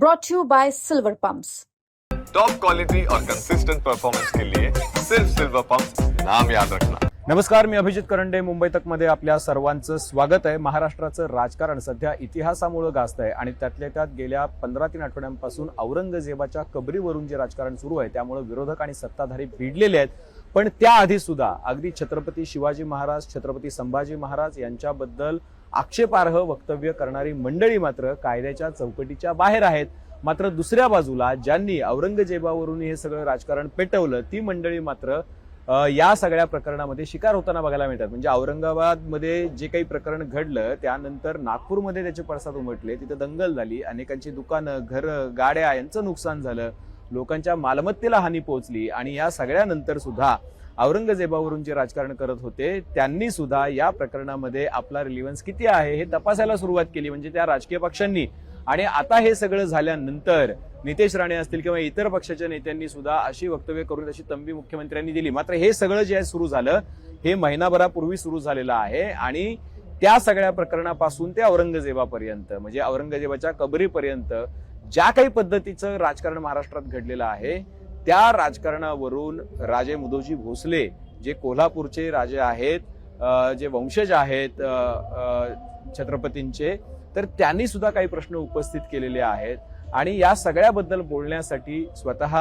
brought to you by Silver Pumps. Top quality और consistent performance के लिए सिर्फ सिल्वर पंप नाम याद रखना। नमस्कार मी अभिजित करंडे. मुंबई तकमध्ये आपल्या सर्वांचं स्वागत आहे. महाराष्ट्राचं राजकारण सध्या इतिहासामुळे गाजत आहे आणि त्यातल्या त्यात गेल्या पंधरा तीन आठवड्यांपासून औरंगजेबाच्या कबरीवरून जे राजकारण सुरू आहे त्यामुळे विरोधक आणि सत्ताधारी भिडलेले आहेत. पण त्याआधी सुद्धा अगदी छत्रपती शिवाजी महाराज छत्रपती संभाजी महाराज यांच्याबद्दल आक्षेपार्ह वक्तव्य करणारी मंडळी मात्र कायद्याच्या चौकटीच्या बाहेर आहेत. मात्र दुसऱ्या बाजूला ज्यांनी औरंगजेबावरून हे सगळं राजकारण पेटवलं ती मंडळी मात्र या सगळ्या प्रकरणामध्ये शिकार होताना बघायला मिळतात. म्हणजे औरंगाबादमध्ये जे काही प्रकरण घडलं त्यानंतर नागपूरमध्ये त्याचे पडसाद उमटले तिथं दंगल झाली अनेकांची दुकानं घरं गाड्या यांचं नुकसान झालं लोकांच्या मालमत्तेला हानी पोहोचली आणि या सगळ्यानंतर सुद्धा औरंगजेबावरून जे राजकारण करत होते त्यांनी सुद्धा या प्रकरणामध्ये आपला रिलिव्हन्स किती आहे हे तपासायला सुरुवात केली म्हणजे त्या राजकीय पक्षांनी. आणि आता हे सगळं झाल्यानंतर नितेश राणे असतील किंवा इतर पक्षाच्या नेत्यांनी सुद्धा अशी वक्तव्य करून अशी तंबी मुख्यमंत्र्यांनी दिली. मात्र हे सगळं जे आहे सुरू झालं हे महिनाभरापूर्वी सुरू झालेलं आहे आणि त्या सगळ्या प्रकरणापासून ते औरंगजेबापर्यंत म्हणजे औरंगजेबाच्या कबरीपर्यंत ज्या काही पद्धतीचं राजकारण महाराष्ट्रात घडलेलं आहे त्या राजकारणावरून राजे मुदोजी भोसले जे कोल्हापूरचे राजे आहेत जे वंशज आहेत छत्रपतींचे तर त्यांनी सुद्धा काही प्रश्न उपस्थित केलेले आहेत. आणि या सगळ्याबद्दल बोलण्यासाठी स्वतः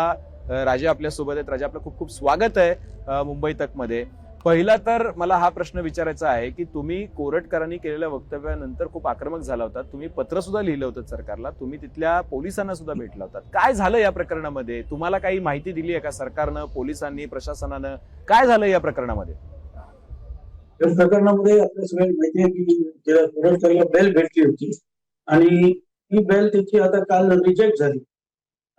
राजे आपल्यासोबत आहेत. राजे आपलं खूप खूप स्वागत आहे मुंबई तकमध्ये. पहिला तर मला हा प्रश्न विचारायचा आहे की तुम्ही कोरटकरांनी केलेल्या वक्तव्यानंतर खूप आक्रमक झाला होता. तुम्ही पत्र सुद्धा लिहिलं होतं सरकारला. तुम्ही तिथल्या पोलिसांना सुद्धा भेटला होता. काय झालं या प्रकरणामध्ये? तुम्हाला काही माहिती दिली आहे का सरकारनं पोलिसांनी प्रशासनानं? काय झालं या प्रकरणामध्ये? या प्रकरणामध्ये आपल्या सगळ्यांना माहिती आहे की कोरटकरला बेल भेटली होती आणि ही बेल त्याची आता काल रिजेक्ट झाली.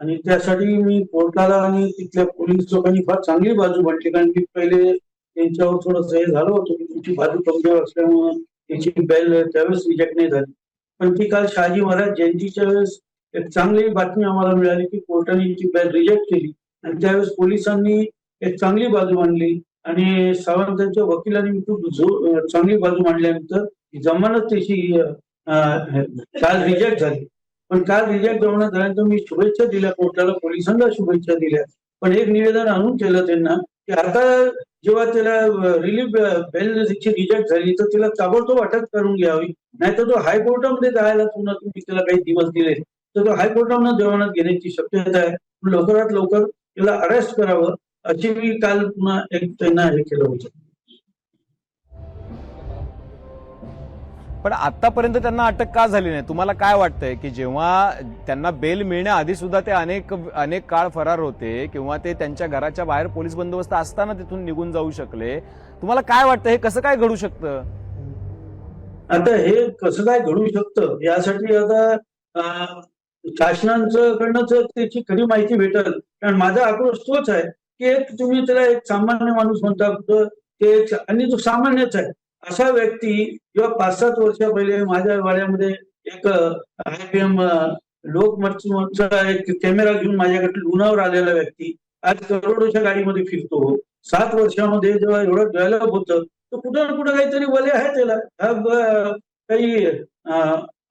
आणि त्यासाठी मी कोर्टाला आणि तिथल्या पोलीस लोकांनी फार चांगली बाजू म्हटली कारण की पहिले त्यांच्यावर थोडस हे झालं होतं की तुमची बाजू कमजोर असल्यामुळं त्याची बेल त्यावेळेस रिजेक्ट नाही झाली. पण ती काल शहाजी महाराज जयंतीच्या वेळेस एक चांगली बातमी आम्हाला मिळाली की कोर्टाने ती बेल रिजेक्ट केली आणि त्यावेळेस पोलिसांनी एक चांगली बाजू मांडली आणि सावंतांच्या वकिलांनी खूप चांगली बाजू मांडल्यानंतर जमानत त्याची काल रिजेक्ट झाली. पण काल रिजेक्ट जमानत झाल्यानंतर मी शुभेच्छा दिल्या कोर्टाला पोलिसांना शुभेच्छा दिल्या. पण एक निवेदन आणून केलं त्यांना की आता जेव्हा त्याला रिलीफ बेल त्याची रिजेक्ट झाली तर तिला ताबडतोब अटक करून घ्यावी. नाहीतर तो हायकोर्टामध्ये जायला पुन्हा तुम्ही त्याला काही दिवस दिले. तर तो हायकोर्टामध्ये जवानात घेण्याची शक्यता आहे. लवकरात लवकर त्याला अरेस्ट करावं अशी मी काल पुन्हा एक त्यांना हे केलं होतं. पण आतापर्यंत त्यांना अटक का झाली नाही? तुम्हाला काय वाटतंय की जेव्हा त्यांना बेल मिळण्याआधी सुद्धा ते अनेक अनेक काळ फरार होते किंवा ते त्यांच्या घराच्या बाहेर पोलीस बंदोबस्त असताना तिथून निघून जाऊ शकले तुम्हाला काय वाटतं हे कसं काय घडू शकतं? आता हे कसं काय घडू शकतं? यासाठी आता शासनांचं त्याची खरी माहिती भेटल. कारण माझा आक्रोश तोच आहे की एक तुम्ही त्याला एक सामान्य माणूस म्हणता ते आणि तो सामान्यच आहे. असा व्यक्ती किंवा पाच सात वर्ष पहिले माझ्या वाड्यामध्ये एक आय पी एम लोकमतचा एक कॅमेरा घेऊन माझ्याकडे लुणावर आलेला व्यक्ती आज करोडोच्या गाडीमध्ये फिरतो. सात वर्षामध्ये जेव्हा एवढं डेव्हलप होतं तर कुठं ना कुठं काहीतरी वलय आहे त्याला. हा काही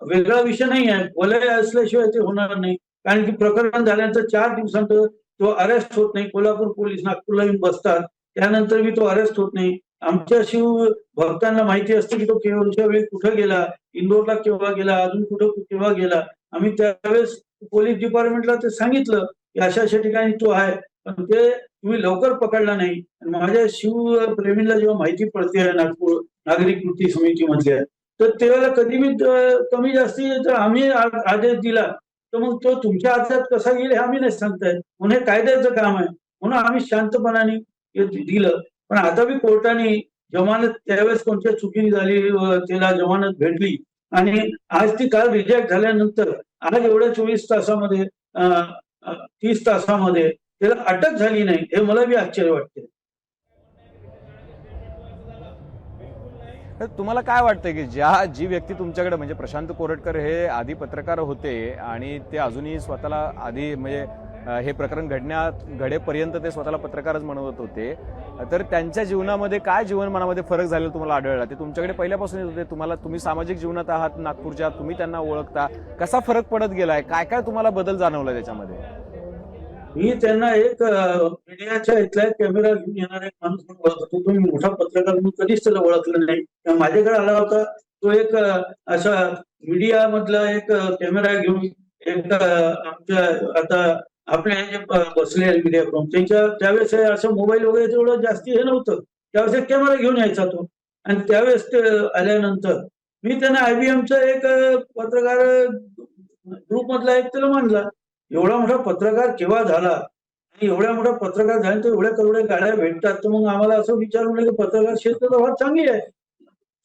वेगळा विषय नाही आहे. वलय असल्याशिवाय ते होणार नाही. कारण की प्रकरण झाल्यानंतर चार दिवसांत तो अरेस्ट होत नाही. कोल्हापूर पोलीस नागपूरला येऊन बसतात. त्यानंतर मी तो अरेस्ट होत नाही. आमच्या शिव भक्तांना माहिती असते की तो केवळच्या वेळी कुठं गेला? इंदोरला केव्हा गेला? अजून कुठं केव्हा गेला? आम्ही त्यावेळेस पोलीस डिपार्टमेंटला ते सांगितलं की अशा अशा ठिकाणी तो आहे. पण ते तुम्ही लवकर पकडला नाही. माझ्या शिव प्रेमीला जेव्हा माहिती पडते नागपूर नागरिक कृती समितीमधल्या तर तेव्हा कधी मी कमी जास्ती जर आम्ही आदेश दिला तर मग तो तुमच्या हातात कसा येईल हे आम्ही नाही सांगताय. म्हणून हे कायद्याचं काम आहे. म्हणून आम्ही शांतपणाने दिलं. पण आता बी कोर्टाने जमानत त्यावेळेस कोणत्या चुकीने झाली तिला जमानत भेटली आणि आज ती काल रिजेक्ट झाल्यानंतर आज एवढ्या चोवीस तासामध्ये तीस तासामध्ये त्याला अटक झाली नाही हे मला बी आश्चर्य वाटते तर तुम्हाला काय वाटतंय की ज्या जी व्यक्ती तुमच्याकडे म्हणजे प्रशांत कोरटकर हे आधी पत्रकार होते आणि ते अजूनही स्वतःला आधी म्हणजे हे प्रकरण घडण्यात घडेपर्यंत ते स्वतःला पत्रकारच म्हणत होते. तर त्यांच्या जीवनामध्ये काय जीवनमानामध्ये फरक झालेला तुम्हाला आढळला? ते तुमच्याकडे पहिल्यापासून येत होते. तुम्हाला तुम्ही सामाजिक जीवनात आहात नागपूरच्या तुम्ही त्यांना ओळखता. कसा फरक पडत गेलाय? काय काय तुम्हाला बदल जाणवला त्याच्यामध्ये? मी त्यांना एक मीडियाच्या इथला कॅमेरा घेऊन येणारा एक माणूस म्हणून ओळखत. होतो तुम्ही मोठा पत्रकार म्हणून कधीच त्याला ओळखलं नाही. माझ्याकडे आला होता. तो एक असा मीडिया मधला एक कॅमेरा घेऊन एक आमच्या आता आपले हे जे बसले मीडिया फ्रॉम त्यांच्या त्यावेळेस हे असं मोबाईल वगैरे तेवढं जास्ती हे नव्हतं त्यावेळेस एक कॅमेरा घेऊन यायचा तो. आणि त्यावेळेस ते आल्यानंतर मी त्यांना आयबीएमचा एक पत्रकार ग्रुप मधला एक त्याला मानला एवढा मोठा पत्रकार केव्हा झाला? आणि एवढ्या मोठा पत्रकार झाला तर एवढ्या करोड्या गाड्या भेटतात तर मग आम्हाला असं विचारून की पत्रकार क्षेत्र तर फार चांगली आहे.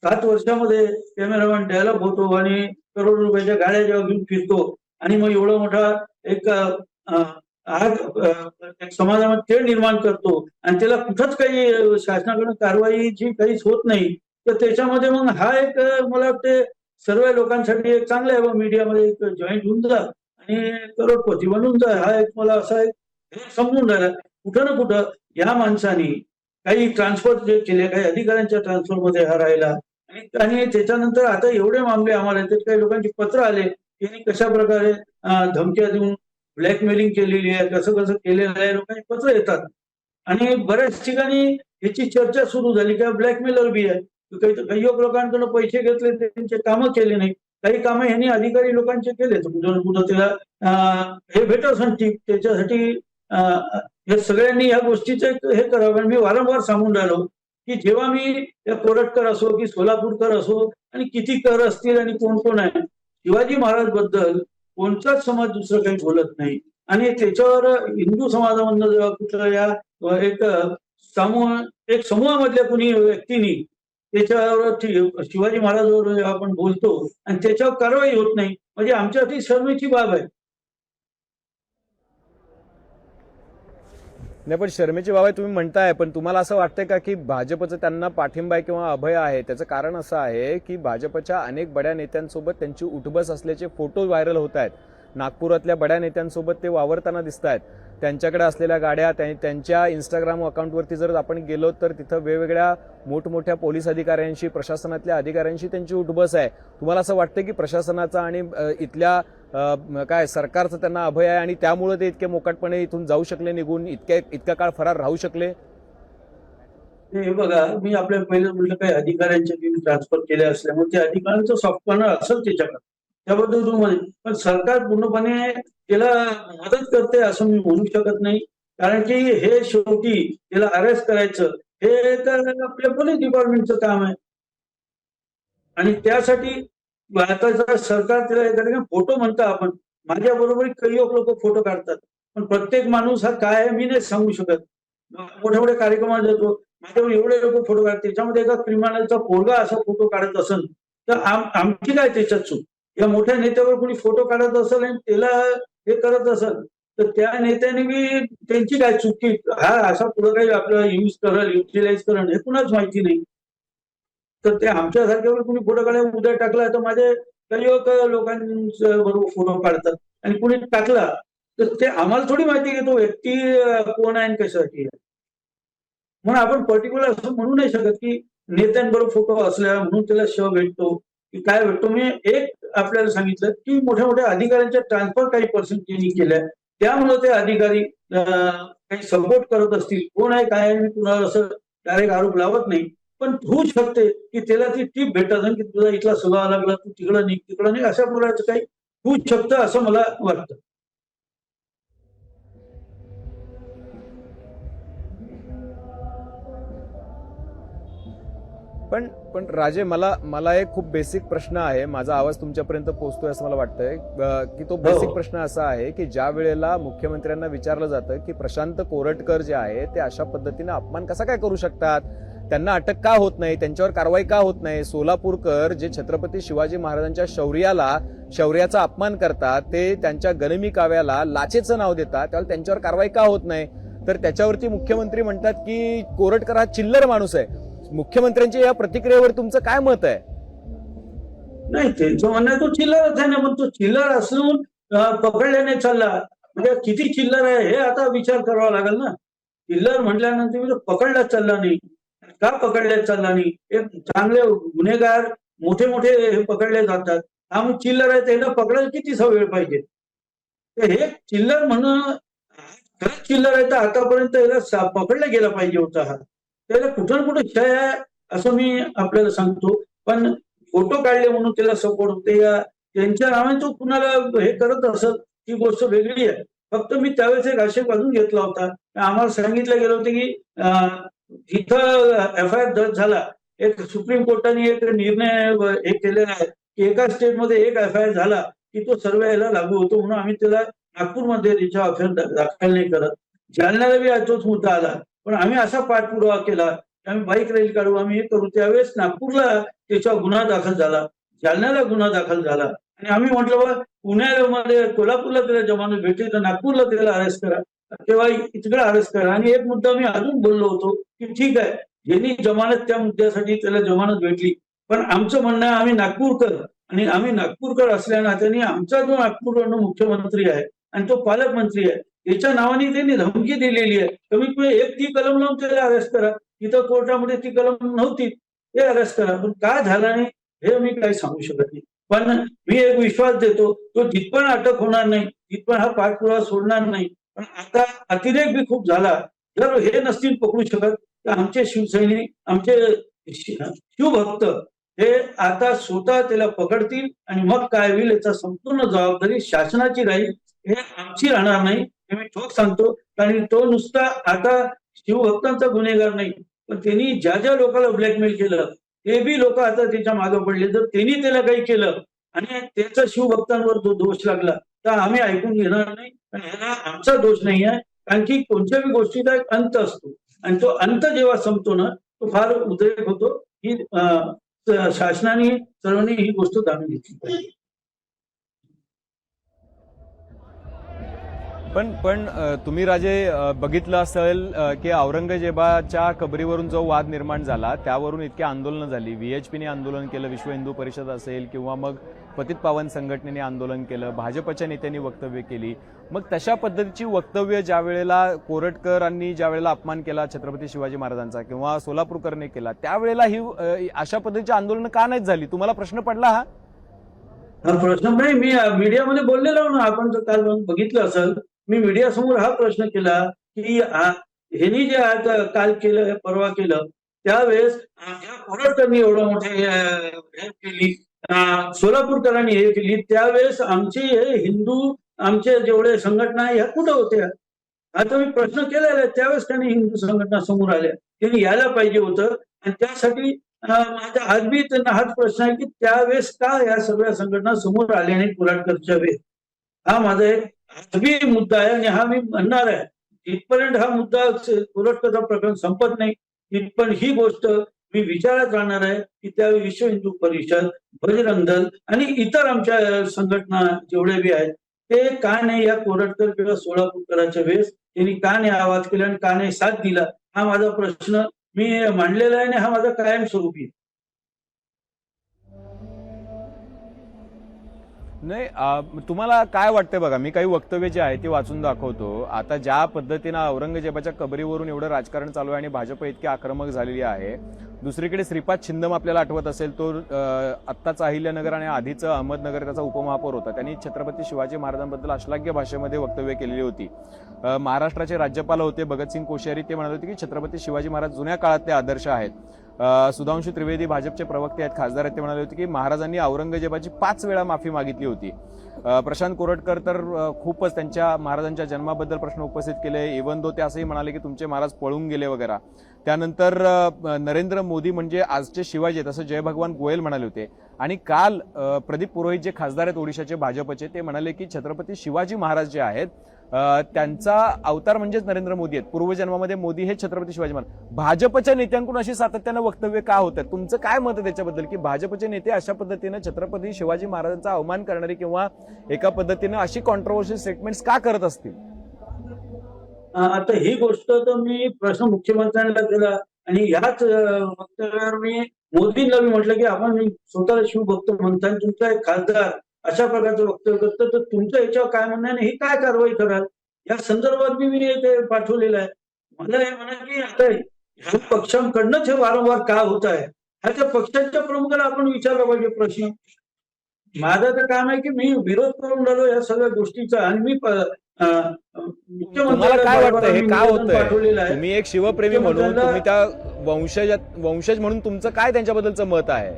सात वर्षामध्ये कॅमेरामॅन डेव्हलप होतो आणि करोड रुपयाच्या गाड्या जेव्हा घेऊन फिरतो आणि मग एवढा मोठा एक आग समाजामध्ये तेढ निर्माण करतो आणि त्याला कुठंच काही शासनाकडून शासनाकडून कारवाईची काहीच होत नाही तर त्याच्यामध्ये मग हा एक मला वाटते सर्व लोकांसाठी एक चांगला आहे. मीडियामध्ये एक जॉईंट होऊन जा आणि करोडपती बनून जा. हा एक मला असा एक समजून राहिला. कुठं ना कुठं या माणसाने काही ट्रान्सफर जे केले काही अधिकाऱ्यांच्या ट्रान्सफरमध्ये हा राहिला आणि त्याच्यानंतर आता एवढे मामले आम्हाला त्यात काही लोकांची पत्र आले त्यांनी कशा प्रकारे धमक्या देऊन ब्लॅकमेलिंग केलेली आहे कसं कसं केलेलं आहे लोकांनी पत्र येतात? आणि बऱ्याच ठिकाणी याची चर्चा सुरू झाली की ब्लॅकमेलर बी आहे. काही काही लोकांकडून पैसे घेतले त्यांचे कामं केले नाही. काही कामं ह्यांनी अधिकारी लोकांचे केले कुठं कुठं त्याला हे भेटत असेल टीप त्याच्यासाठी हे सगळ्यांनी या गोष्टीचं हे करावं. मी वारंवार सांगून राहिलो की जेव्हा मी या कोरटकर असो की सोलापूरकर असो आणि किती कर असतील आणि कोण कोण आहे शिवाजी महाराजबद्दल कोणताच समाज दुसरं काही बोलत नाही. आणि त्याच्यावर हिंदू समाजामधनं जेव्हा कुठल्या या एक समूह एक समूहामधल्या कुणी व्यक्तीनी त्याच्यावर शिवाजी महाराजांवर जेव्हा आपण बोलतो आणि त्याच्यावर कारवाई होत नाही. म्हणजे आमच्यासाठी शर्मेची बाब आहे. नाही पण शर्मेची बाब आहे तुम्ही म्हणताय पण तुम्हाला असं वाटतंय का की भाजपचं त्यांना पाठिंबा आहे किंवा अभय आहे? त्याचं कारण असं आहे की भाजपच्या अनेक बड्या नेत्यांसोबत त्यांची उठबस असल्याचे फोटो व्हायरल होत आहेत. नागपुरातल्या बड्या नेत्यांसोबत ते वावरताना दिसत आहेत. त्यांच्याकडे असलेल्या गाड्या त्यांच्या इंस्टाग्राम अकाउंटवरती जर आपण गेलो तर तिथं वेगवेगळ्या मोठमोठ्या पोलीस अधिकाऱ्यांशी प्रशासनातल्या अधिकाऱ्यांशी त्यांची उठबस आहे. तुम्हाला असं वाटतं की प्रशासनाचा आणि इथल्या काय सरकारचं त्यांना अभय आहे आणि त्यामुळे ते इतके मोकाटपणे इथून जाऊ शकले निघून इतक्या इतका काळ फरार राहू शकले? हे बघा मी आपल्या पहिले म्हटलं काही अधिकाऱ्यांचे ट्रान्सफर केले असल्यामुळे त्या अधिकाऱ्यांचं सॉफ्टपणा असेल त्याच्याकडे. त्याबद्दल तुम्ही पण सरकार पूर्णपणे त्याला मदत करते असं मी म्हणू शकत नाही. कारण की हे शेवटी त्याला अरेस्ट करायचं हे तर आपल्या पोलीस डिपार्टमेंटचं काम आहे. आणि त्यासाठी भारताचं सरकार त्याला एखाद्या फोटो म्हणतो आपण. माझ्या बरोबर काही लोक फोटो काढतात. पण प्रत्येक माणूस हा काय आहे मी नाही सांगू शकत. मोठ्या मोठ्या कार्यक्रमात जातो. माझ्यावर एवढे लोक फोटो काढतात. त्याच्यामध्ये एका क्रिमिनलचा पोरगा असा फोटो काढत असेल तर आमची काय त्याच्यात चूक? या मोठ्या नेत्यावर कोणी फोटो काढत असेल आणि त्याला हे करत असेल तर त्या नेत्याने मी त्यांची काय चुकी हा असा पुढे काही आपल्याला युज करेल युटिलाइज करेल हे कुणाच माहिती नाही. तर ते आमच्यासारख्यावर कुणी फोटो काढला उद्या टाकला तर माझे काही लोक बरोबर फोटो काढतात. आणि कुणी टाकला तर ते आम्हाला थोडी माहिती की तो व्यक्ती कोण आहे आणि कशासाठी आहे. म्हणून आपण पर्टिक्युलर असं म्हणू नाही शकत की नेत्यांबरोबर फोटो असल्या म्हणून त्याला शव भेटतो की काय भेटतो. मी एक आपल्याला सांगितलं की मोठ्या मोठ्या अधिकाऱ्यांच्या ट्रान्सफर काही पर्सेंटेजनी केल्या. त्यामुळे ते अधिकारी काही सपोर्ट करत असतील. कोण आहे काय आहे मी कुणाला असं डायरेक्ट आरोप लावत नाही. पण होऊ शकते की त्याला ती टीप भेटत की तुझा इथला स्वभाव लागला तू तिकडं निघ तिकडं नाही अशा प्रकारचं काही होऊ शकतं असं मला वाटतं. पण पण राजे मला मला एक खूप बेसिक प्रश्न आहे. माझा आवाज तुमच्यापर्यंत पोहोचतोय असं मला वाटतंय. की तो बेसिक हो. प्रश्न असा आहे की ज्या वेळेला मुख्यमंत्र्यांना विचारलं जातं की प्रशांत कोरटकर जे आहे ते अशा पद्धतीने अपमान कसा काय करू शकतात? त्यांना अटक का होत नाही? त्यांच्यावर कारवाई का होत नाही? सोलापूरकर जे छत्रपती शिवाजी महाराजांच्या शौर्याला शौर्याचा अपमान करतात ते त्यांच्या गनिमी काव्याला लाचेचं नाव देतात त्यावर त्यांच्यावर कारवाई का होत नाही? तर त्याच्यावरती मुख्यमंत्री म्हणतात की कोरटकर हा चिल्लर माणूस आहे. मुख्यमंत्र्यांच्या या प्रतिक्रियेवर तुमचं काय मत आहे? नाही त्यांचं म्हणणं तो चिल्लरच आहे ना पण तो चिल्लर असून पकडल्याने चालला. म्हणजे किती चिल्लर आहे हे आता विचार करावा लागेल ना. चिल्लर म्हटल्यानंतर मी तो पकडलाच चालला नाही. का पकडले चालला एक चांगले गुन्हेगार मोठे मोठे हे पकडले जातात. आम्ही चिल्लर आहे त्यांना पकडायला कितीसा वेळ पाहिजे? हे चिल्लर म्हणून चिल्लर आहे तर आतापर्यंत याला पकडला गेला पाहिजे होता हा. त्याला कुठं ना कुठं क्षय आहे असं मी आपल्याला सांगतो. पण फोटो काढले म्हणून त्याला सपोर्ट होते. या त्यांच्या नावाने तो कुणाला हे करत असत ही गोष्ट वेगळी आहे. फक्त मी त्यावेळेस एक आक्षेप अजून घेतला होता. आम्हाला सांगितलं गेलं होतं की जिथं एफ आय आर दर्ज झाला. एक सुप्रीम कोर्टाने एक निर्णय हे केलेला आहे की एका स्टेटमध्ये एक एफ आय आर झाला की तो सर्व याला लागू होतो म्हणून आम्ही त्याला नागपूरमध्ये तिच्या अफेअर दाखल नाही करत. जालन्याला बी आज तोच मुद्दा आला. पण आम्ही असा पाठपुरावा केला की आम्ही बाईक रॅली काढू आम्ही हे करू. त्यावेळेस नागपूरला त्याच्यावर गुन्हा दाखल झाला. जालन्याला गुन्हा दाखल झाला. आणि आम्ही म्हटलं बा पुण्यामध्ये कोल्हापूरला त्याला जमानत भेटली तर नागपूरला त्याला अरेस्ट करा. तेव्हा इकडे अरेस्ट करा. आणि एक मुद्दा मी अजून बोललो होतो की ठीक आहे ज्यांनी जमानत त्या मुद्द्यासाठी त्याला जमानत भेटली. पण आमचं म्हणणं आहे आम्ही नागपूरकर आणि आम्ही नागपूरकर असल्या नात्याने आमचा जो नागपूरवरनं मुख्यमंत्री आहे आणि तो पालकमंत्री आहे याच्या नावाने त्यांनी धमकी दिलेली आहे. कमीत कमी एक ती कलम लावून त्याला अरेस्ट करा. तिथं कोर्टामध्ये ती कलम नव्हती. ते अरेस्ट करा. पण काय झालं नाही हे मी काही सांगू शकत नाही. पण मी एक विश्वास देतो तो जिथपण अटक होणार नाही जिथपण हा पाठपुरावा सोडणार नाही. पण आता अतिरेक बी खूप झाला. जर हे नसतील पकडू शकत तर आमचे शिवसैनिक आमचे शिवभक्त हे आता स्वतः त्याला पकडतील आणि मग काय होईल याचा संपूर्ण जबाबदारी शासनाची राहील हे आमची राहणार नाही. हे मी ठोक सांगतो. कारण तो नुसता आता शिवभक्तांचा गुन्हेगार नाही. पण त्यांनी ज्या ज्या लोकांना ब्लॅकमेल केलं ते बी लोक आता त्याच्यामागे पडले. जर त्यांनी त्याला काही केलं आणि त्याचा शिवभक्तांवर जो दोष लागला तर आम्ही ऐकून घेणार नाही. ह्याला आमचा दोष नाही आहे. कारण की कोणत्याही गोष्टीचा एक अंत असतो. आणि तो अंत जेव्हा संपतो ना तो फार उद्रेक होतो. ही शासनाने सर्वांनी ही गोष्ट जाणून घेतली पाहिजे. पण पण तुम्ही राजे बघितलं असेल की औरंगजेबाच्या कबरीवरून जो वाद निर्माण झाला त्यावरून इतकी आंदोलनं झाली. व्हीएचपीने आंदोलन केलं विश्व हिंदू परिषद असेल किंवा मग पतित पावन संघटनेने आंदोलन केलं भाजपच्या नेत्यांनी वक्तव्य केली. मग तशा पद्धतीची वक्तव्य ज्या वेळेला कोरटकरांनी ज्या वेळेला अपमान केला छत्रपती शिवाजी महाराजांचा किंवा सोलापूरकरने केला त्यावेळेला ही अशा पद्धतीची आंदोलन का नाहीत झाली? तुम्हाला प्रश्न पडला हा? प्रश्न नाही मी मीडियामध्ये बोललेलो ना आपण जर काल बघितलं असेल मी मीडिया समोर हा प्रश्न केला की ह्यांनी जे आता काल केलं परवा केलं त्यावेळेस एवढं मोठे हे केली सोलापूरकरांनी हे केली. त्यावेळेस आमचे हे हिंदू आमचे जेवढे संघटना आहे, ह्या कुठं होत्या? आता मी प्रश्न केलेला आहे. त्यावेळेस त्यांनी हिंदू संघटना समोर आल्या. त्यांनी यायला पाहिजे होतं. आणि त्यासाठी माझ्या माझा आज बी त्यांना हाच प्रश्न आहे की त्यावेळेस का या सगळ्या संघटना समोर आल्या नाही कुराडकरच्या वेळ हा माझा एक आजबी मुद्दा आहे आणि हा मी म्हणणार आहे. इथपर्यंत हा मुद्दा कुराडकरचा प्रकरण संपत नाही. पण ही गोष्ट मी विचारात राहणार आहे की त्यावेळी विश्व हिंदू परिषद बजरंग दल आणि इतर आमच्या संघटना जेवढे बी आहेत ते का नाही या कोरटकर किंवा सोलापूरकरांच्या वेळेस त्यांनी का नाही आवाज केला आणि का नाही साथ दिला हा माझा प्रश्न मी मांडलेला आहे आणि हा माझा कायमस्वरूपी आहे. नाही तुम्हाला काय वाटतंय बघा मी काही वक्तव्य जे आहे ते वाचून दाखवतो आता ज्या पद्धतीनं औरंगजेबाच्या कबरीवरून एवढं राजकारण चालू आहे आणि भाजप इतकी आक्रमक झालेली आहे दुसरीकडे श्रीपाद छिंदम आपल्याला आठवत असेल तो आत्ताच आत्ताचा अहिल्यानगर आणि आधीचं अहमदनगर त्याचा उपमहापौर होता. त्यांनी छत्रपती शिवाजी महाराजांबद्दल अश्लाघ्य भाषेमध्ये वक्तव्य केलेली होती. महाराष्ट्राचे राज्यपाल होते भगतसिंग कोश्यारी ते म्हणाले होते की छत्रपती शिवाजी महाराज जुन्या काळातले आदर्श आहेत. सुधांशु त्रिवेदी भाजपचे प्रवक्ते आहेत. खासदार आहेत ते म्हणाले होते की महाराजांनी औरंगजेबाची पाच वेळा माफी मागितली होती. प्रशांत कोरटकर तर खूपच त्यांच्या महाराजांच्या जन्माबद्दल प्रश्न उपस्थित केले. इवन दो ते असंही म्हणाले की तुमचे महाराज पळून गेले वगैरे. त्यानंतर नरेंद्र मोदी म्हणजे आजचे शिवाजी आहेत असं जयभगवान गोयल म्हणाले होते. आणि काल प्रदीप पुरोहित जे खासदार आहेत ओडिशाचे भाजपचे ते म्हणाले की छत्रपती शिवाजी महाराज जे आहेत त्यांचा अवतार म्हणजेच नरेंद्र मोदी आहेत. पूर्वजन्मामध्ये मोदी हे छत्रपती शिवाजी महाराज. भाजपच्या नेत्यांकडून अशी सातत्यानं वक्तव्य का होत आहेत? तुमचं काय मत आहे त्याच्याबद्दल? की भाजपचे नेते अशा पद्धतीनं छत्रपती शिवाजी महाराजांचा अवमान करणारे किंवा एका पद्धतीनं अशी कॉन्ट्रोवर्शियल स्टेटमेंट्स का करत असतील? आता ही गोष्ट तर मी प्रश्न मुख्यमंत्र्यांना केला आणि याच वक्तव्यावर मी मोदींना मी म्हटलं की आपण स्वतःला शिवभक्त म्हणता तुमचा एक खासदार अशा प्रकारचं वक्तव्य करतं. तर तुमचं याच्यावर काय म्हणणं आहे ही काय कारवाई कराल या संदर्भात मी मी ते पाठवलेलं आहे. मला हे म्हणा की आता ह्या पक्षांकडनंच हे वारंवार का होत आहे हा त्या पक्षाच्या प्रमुखाला आपण विचारला पाहिजे प्रश्न. माझं तर काम आहे की मी विरोध करून राहिलो या सगळ्या गोष्टीचा आणि मी हे मी पाठवलेलं आहे. तुम्ही एक शिवप्रेमी म्हणून त्या वंशज वंशज म्हणून तुमचं काय त्यांच्याबद्दलचं मत आहे?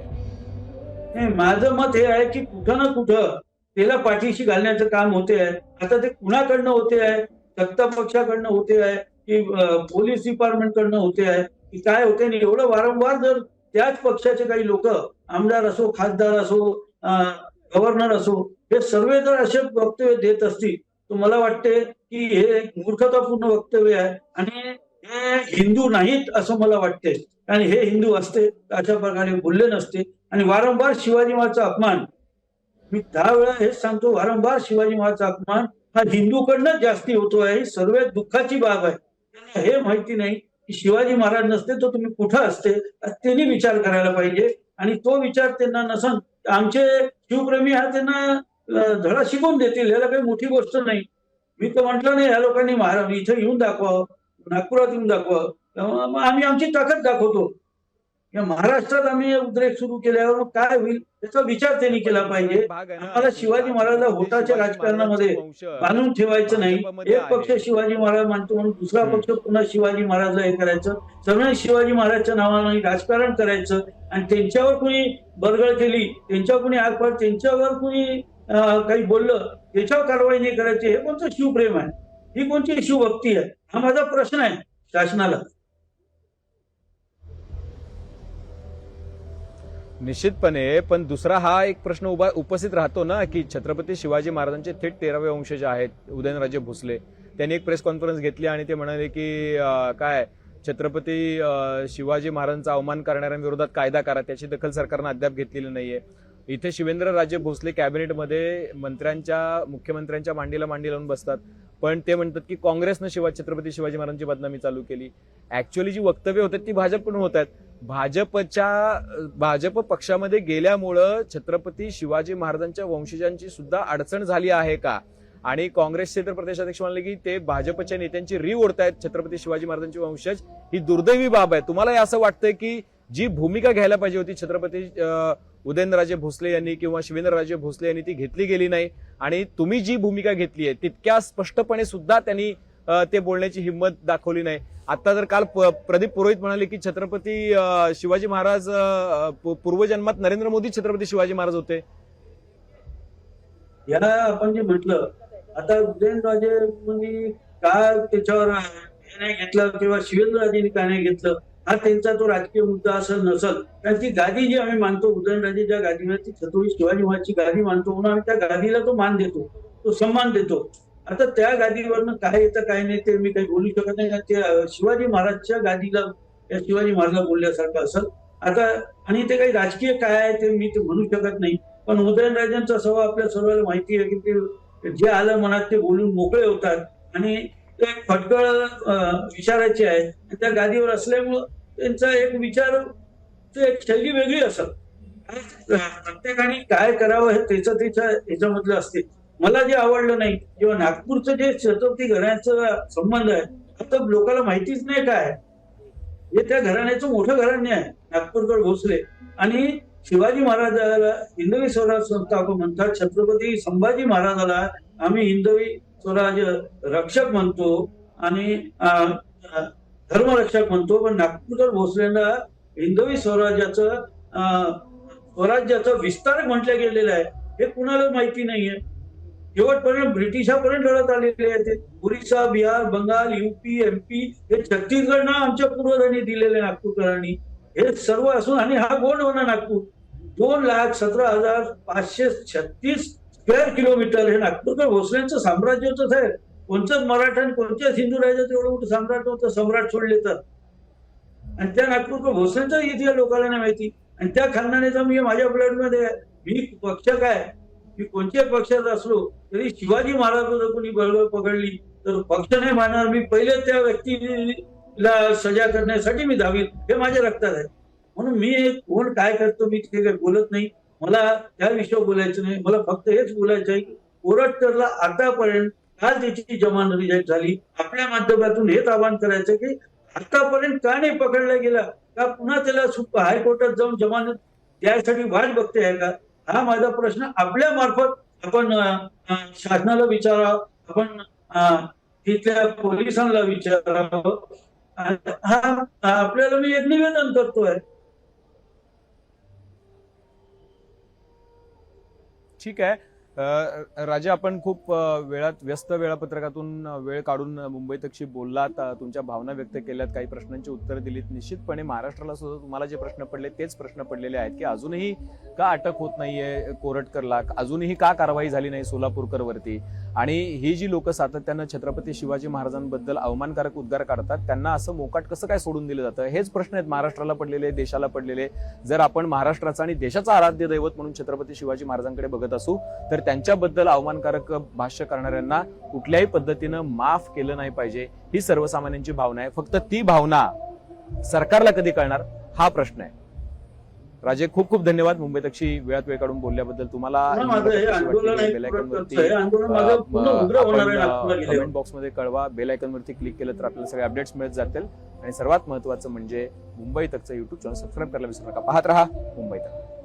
नाही, माझं मत हे आहे की कुठं ना कुठं त्याला पाठीशी घालण्याचं काम होते आहे आता ते कुणाकडनं होते आहे सत्ता पक्षाकडनं होते आहे की पोलीस पोलीस डिपार्टमेंटकडनं होते आहे की काय होते नाही एवढं वारंवार जर त्याच पक्षाचे काही लोक आमदार असो खासदार असो गव्हर्नर असो हे सर्व जर असे वक्तव्य देत असतील. तर मला वाटते की हे एक मूर्खतापूर्ण वक्तव्य आहे. आणि हे हिंदू नाहीत असं मला वाटते आणि हे हिंदू असते अशा प्रकारे बोलले नसते. आणि वारंवार शिवाजी महाराजचा अपमान. मी दहा वेळा हेच सांगतो वारंवार शिवाजी महाराजचा अपमान हा हिंदूकडनं जास्ती होतो ही सर्वात दुःखाची बाब आहे. त्यांना हे माहिती नाही की शिवाजी महाराज नसते तर तुम्ही कुठं असते? त्यांनी विचार करायला पाहिजे. आणि तो विचार त्यांना नसन आमचे शिवप्रेमी हा त्यांना धडा शिकवून देतील याला काही मोठी गोष्ट नाही. मी तर म्हटलं नाही या लोकांनी महाराज इथं येऊन दाखवावं नागपुरात येऊन दाखवावं. मग आम्ही आमची ताकद दाखवतो. या महाराष्ट्रात आम्ही उद्रेक सुरू केल्यावर मग काय होईल? याचा विचार त्यांनी केला पाहिजे. आम्हाला शिवाजी महाराजला होताच्या राजकारणामध्ये बांधून ठेवायचं नाही. एक पक्ष. शिवाजी महाराज मानतो म्हणून दुसरा. पक्ष पुन्हा शिवाजी महाराजला हे करायचं. सगळ्यांनी शिवाजी महाराजच्या नावाने राजकारण करायचं. आणि त्यांच्यावर कुणी बरगळ केली त्यांच्यावर कुणी आगपाड त्यांच्यावर कुणी काही बोललं त्याच्यावर कारवाई नाही करायची. हे कोणतं शिवप्रेम आहे? ही कोणती शिवभक्ती आहे? हा माझा प्रश्न आहे शासनाला. निश्चितपणे पण दुसरा हा एक प्रश्न उभा उपस्थित राहतो ना की छत्रपती शिवाजी महाराजांचे थेट तेरावे वंश जे आहेत उदयनराजे भोसले त्यांनी एक प्रेस कॉन्फरन्स घेतली आणि ते म्हणाले की काय छत्रपती शिवाजी महाराजांचा अवमान करणाऱ्यांविरोधात कायदा करा त्याची दखल सरकारनं अद्याप घेतलेली नाहीये. इथे शिवेंद्रराजे भोसले कॅबिनेटमध्ये मंत्र्यांच्या मुख्यमंत्र्यांच्या मांडीला मांडी लावून बसतात. पण ते म्हणतात की काँग्रेसनं शिवा छत्रपती शिवाजी महाराजांची बदनामी चालू केली. ऍक्च्युअली जी वक्तव्य होतात ती भाजपकडून होत आहेत. भाजपच्या भाजप पक्षामध्ये गेल्यामुळं छत्रपती शिवाजी महाराजांच्या वंशजांची सुद्धा अडचण झाली आहे का? आणि काँग्रेसचे तर प्रदेशाध्यक्ष म्हणले की ते भाजपच्या नेत्यांची री ओढतायत. छत्रपती शिवाजी महाराजांचे वंशज ही दुर्दैवी बाब आहे. तुम्हाला असं वाटतंय की जी भूमिका घ्यायला पाहिजे होती छत्रपती उदयनराजे भोसले यांनी किंवा शिवेंद्रराजे भोसले यांनी ती घेतली गेली नाही. आणि तुम्ही जी भूमिका घेतली आहे तितक्या स्पष्टपणे सुद्धा त्यांनी ते बोलण्याची हिंमत दाखवली नाही. आता जर काल प्रदीप पुरोहित म्हणाले की छत्रपती शिवाजी महाराज पूर्वजन्मात नरेंद्र मोदी छत्रपती शिवाजी महाराज होते. याला आपण जे म्हटलं आता उदयनराजे म्हणजे का त्याच्यावर घेतलं किंवा शिवेंद्रराजेंनी काय नाही घेतलं? हा त्यांचा तो राजकीय मुद्दा असं नसल. कारण ती गादी जी आम्ही मानतो उदयनराजे ज्या गादीवर ती छत्रपती शिवाजी महाराजची गादी मानतो म्हणून आम्ही त्या गादीला तो मान देतो तो सन्मान देतो. आता त्या गादीवरनं काय येतं काय नाही ते मी काही बोलू शकत नाही. ते शिवाजी महाराजच्या गादीला या शिवाजी महाराजला बोलल्यासारखं असेल. आता आणि ते काही राजकीय काय आहे ते मी ते म्हणू शकत नाही. पण उदयनराजांचा स्वभाव आपल्या सर्वांना माहिती आहे की ते जे आलं मनात ते बोलून मोकळे होतात. आणि ते फटकळ विचारायचे आहे त्या गादीवर असल्यामुळं त्यांचा एक विचार ते एक शैली वेगळी असत. प्रत्येकाने काय करावं हे त्याचं त्याच्या ह्याच्यामधलं असते. मला जे आवडलं नाही किंवा नागपूरचं जे छत्रपती घराण्याचा संबंध आहे आता लोकांना माहितीच नाही काय. हे त्या घराण्याचं मोठं घराणे आहे नागपूरकर भोसले. आणि शिवाजी महाराजाला हिंदवी स्वराज संस्थापक म्हणतात छत्रपती संभाजी महाराजाला आम्ही हिंदवी स्वराज रक्षक म्हणतो. आणि धर्मरक्षक म्हणतो पण नागपूरकर भोसलेंना हिंदवी स्वराज्याचं स्वराज्याचा विस्तार विस्तारक म्हटलं गेलेलं आहे. हे कुणाला माहिती नाहीये. शेवटपर्यंत ब्रिटिशापर्यंत लढत आलेले आहे ते. ओरिसा बिहार बंगाल युपी एमपी हे छत्तीसगड आमच्या पूर्वजांनी दिलेले नागपूरकरांनी. हे सर्व असून आणि हा गोंड होणार नागपूर. दोन लाख सतरा हजार पाचशे छत्तीस स्क्वेअर किलोमीटर हे नागपूरकर भोसलेंचं साम्राज्यच आहे. कोणत्याच मराठा आणि कोणत्याच हिंदू राज्यात एवढं मोठं सम्राट नव्हतं. सम्राट सोडले तर. आणि त्या नागपूरकर भोसलेंचा इतिहास लोकांना नाही माहिती. आणि त्या खानदानाचा मी माझ्या ब्लडमध्ये मी पक्ष काय मी कोणत्याही पक्षात असलो तरी शिवाजी महाराज जर कोणी बळबळ पकडली तर पक्ष नाही मानणार. मी पहिले त्या व्यक्तीला सजा करण्यासाठी मी धावीन हे माझ्या रक्तात आहे. म्हणून मी कोण काय करतो मी ते काही बोलत नाही. मला त्या विषयावर बोलायचं नाही. मला फक्त हेच बोलायचं आहे की कोरटकरला आतापर्यंत काल त्याची जमान रिजेक्ट झाली. आपल्या माध्यमातून हेच आवाहन करायचं की आतापर्यंत का नाही पकडला गेला? का पुन्हा त्याला हायकोर्टात जाऊन जमानत द्यायसाठी वाट बघते आहे का? हा माझा प्रश्न आपल्या मार्फत आपण शासनाला विचारावं. आपण तिथल्या पोलिसांना विचारावं. हा आपल्याला मी एक निवेदन करतोय. ठीक आहे. राजा आपण खूप वेळात व्यस्त वेळापत्रकातून वेळ काढून मुंबई तकशी बोललात तुमच्या भावना व्यक्त केल्यात काही प्रश्नांची उत्तर दिलीत. निश्चितपणे महाराष्ट्राला सुद्धा तुम्हाला जे प्रश्न पडले तेच प्रश्न पडलेले आहेत की अजूनही का अटक होत नाहीये कोरटकरला? अजूनही का कारवाई झाली नाही सोलापूरकरवरती? आणि ही जी लोक सातत्यानं छत्रपती शिवाजी महाराजांबद्दल अवमानकारक उद्गार काढतात त्यांना असं मोकाट कसं काय सोडून दिलं जातं? हेच प्रश्न आहेत महाराष्ट्राला पडलेले देशाला पडलेले. जर आपण महाराष्ट्राचा आणि देशाचा आराध्य दैवत म्हणून छत्रपती शिवाजी महाराजांकडे बघत असू तर त्यांच्याबद्दल अवमानकारक भाष्य करणाऱ्यांना कुठल्याही पद्धतीनं माफ केलं नाही पाहिजे ही सर्वसामान्यांची भावना आहे. फक्त ती भावना सरकारला कधी कळणार? हा प्रश्न आहे. राजे खूप खूप धन्यवाद. मुंबई तक्षी वेळात वेळ काढून बोलल्याबद्दल तुम्हाला कमेंट बॉक्समध्ये कळवा. बेल आयकॉन वरती क्लिक केलं तर आपल्याला सगळे अपडेट्स मिळत जातील. आणि सर्वात महत्वाचं म्हणजे मुंबई तकचं युट्यूब चॅनल सबस्क्राईब करायला विसरू नका. पाहत राहा मुंबई तक.